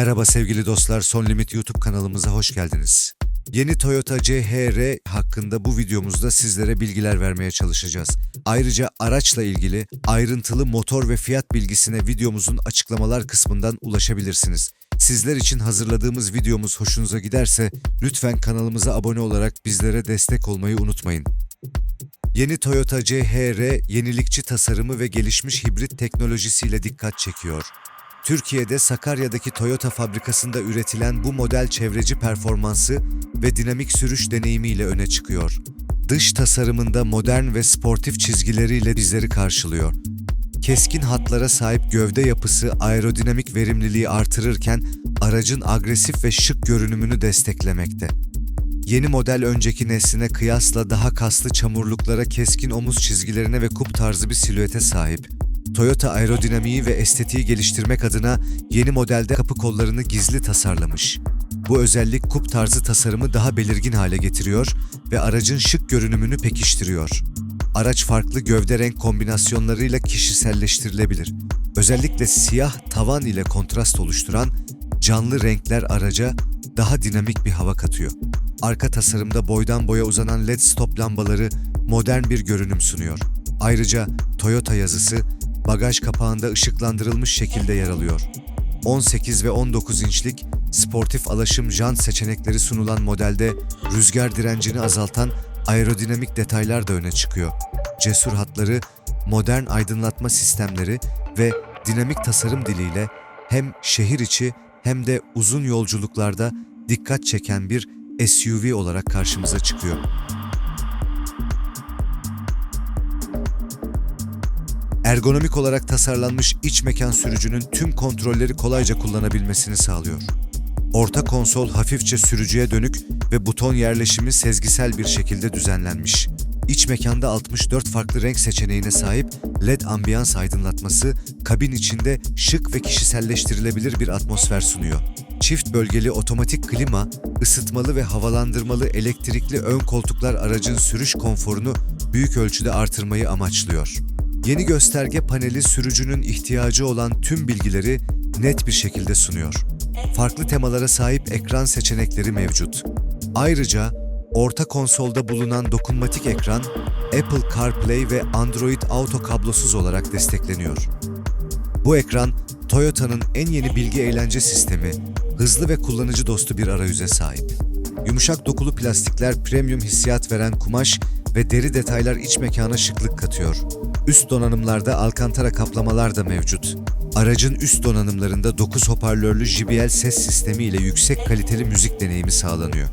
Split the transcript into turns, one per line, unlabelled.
Merhaba sevgili dostlar, Son Limit YouTube kanalımıza hoş geldiniz. Yeni Toyota CHR hakkında bu videomuzda sizlere bilgiler vermeye çalışacağız. Ayrıca araçla ilgili ayrıntılı motor ve fiyat bilgisine videomuzun açıklamalar kısmından ulaşabilirsiniz. Sizler için hazırladığımız videomuz hoşunuza giderse lütfen kanalımıza abone olarak bizlere destek olmayı unutmayın. Yeni Toyota CHR yenilikçi tasarımı ve gelişmiş hibrit teknolojisiyle dikkat çekiyor. Türkiye'de Sakarya'daki Toyota fabrikasında üretilen bu model çevreci performansı ve dinamik sürüş deneyimiyle öne çıkıyor. Dış tasarımında modern ve sportif çizgileriyle bizleri karşılıyor. Keskin hatlara sahip gövde yapısı aerodinamik verimliliği artırırken aracın agresif ve şık görünümünü desteklemekte. Yeni model önceki nesline kıyasla daha kaslı çamurluklara, keskin omuz çizgilerine ve kup tarzı bir silüete sahip. Toyota aerodinamiği ve estetiği geliştirmek adına yeni modelde kapı kollarını gizli tasarlamış. Bu özellik kup tarzı tasarımı daha belirgin hale getiriyor ve aracın şık görünümünü pekiştiriyor. Araç farklı gövde renk kombinasyonlarıyla kişiselleştirilebilir. Özellikle siyah tavan ile kontrast oluşturan canlı renkler araca daha dinamik bir hava katıyor. Arka tasarımda boydan boya uzanan LED stop lambaları modern bir görünüm sunuyor. Ayrıca Toyota yazısı bagaj kapağında ışıklandırılmış şekilde yer alıyor. 18 ve 19 inçlik sportif alaşım jant seçenekleri sunulan modelde rüzgar direncini azaltan aerodinamik detaylar da öne çıkıyor. Cesur hatları, modern aydınlatma sistemleri ve dinamik tasarım diliyle hem şehir içi hem de uzun yolculuklarda dikkat çeken bir SUV olarak karşımıza çıkıyor. Ergonomik olarak tasarlanmış iç mekan sürücünün tüm kontrolleri kolayca kullanabilmesini sağlıyor. Orta konsol hafifçe sürücüye dönük ve buton yerleşimi sezgisel bir şekilde düzenlenmiş. İç mekanda 64 farklı renk seçeneğine sahip LED ambiyans aydınlatması, kabin içinde şık ve kişiselleştirilebilir bir atmosfer sunuyor. Çift bölgeli otomatik klima, ısıtmalı ve havalandırmalı elektrikli ön koltuklar aracın sürüş konforunu büyük ölçüde artırmayı amaçlıyor. Yeni gösterge paneli sürücünün ihtiyacı olan tüm bilgileri net bir şekilde sunuyor. Farklı temalara sahip ekran seçenekleri mevcut. Ayrıca orta konsolda bulunan dokunmatik ekran Apple CarPlay ve Android Auto kablosuz olarak destekleniyor. Bu ekran Toyota'nın en yeni bilgi eğlence sistemi, hızlı ve kullanıcı dostu bir arayüze sahip. Yumuşak dokulu plastikler premium hissiyat veren kumaş ve deri detaylar iç mekana şıklık katıyor. Üst donanımlarda alkantara kaplamalar da mevcut. Aracın üst donanımlarında 9 hoparlörlü JBL ses sistemi ile yüksek kaliteli müzik deneyimi sağlanıyor.